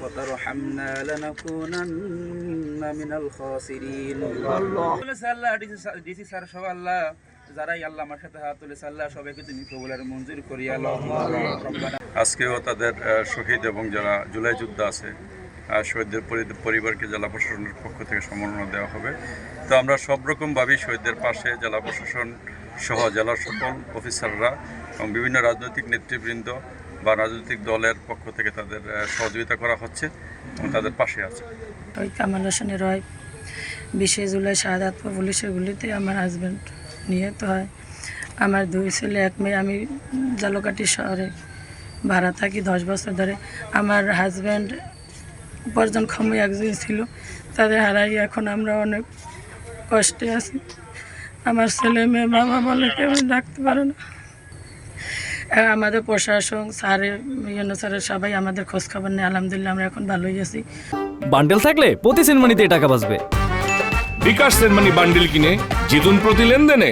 وترحمنا لنكونن من الخاسرين বলেছে আল্লাহ DC sir সব আল্লাহ যারাই আল্লাহ আমার সাথে হাত তুলেছে আল্লাহ সবাইকে তুমি কবুলার মঞ্জুর করিয়া আল্লাহ আজকেও তাদের আহ, শহীদ এবং যারা জুলাই যোদ্ধা আছে আহ, শহীদদের পরি- পরিবারকে জেলা প্রশাসনের পক্ষ থেকে সম্মাননা দেওয়া হবে। তো আমরা সব রকমভাবেই শহীদদের পাশে জেলা প্রশাসন সহ জেলার সকল অফিসাররা এবং বিভিন্ন রাজনৈতিক নেতৃবৃন্দ বা রাজনৈতিক দলের পক্ষ থেকে তাদের সহযোগিতা করা হচ্ছে এবং তাদের পাশে আছে। কামাল হোসেনের হয় বিশে জুলাই শাহাদাত পুলিশের গুলিতে আমার হাজব্যান্ড নিহত হয়। আমার দুই ছেলে, এক মেয়ে, আমি জালকাটি শহরে ভাড়া থাকি দশ বছর ধরে। আমার হাজব্যান্ড উপার্জনক্ষম একজন ছিল তাদের হারাই। এখন আমরা অনেক কষ্টে আছি। আমার ছেলে মেয়ে বাবা বলে কেউ ডাকতে পারে না। আমাদের প্রশাসন স্যারের ইয়ে বিভিন্ন স্যারের সবাই আমাদের খোঁজখবর নেই আলহামদুলিল্লাহ আমরা এখন ভালোই আছি। বান্ডেল থাকলে প্রতি সেনমানিতে টাকা বাঁচবে। বিকাশ সেনমানি বান্ডেল কিনে জিতুন প্রতি লেনদেনে।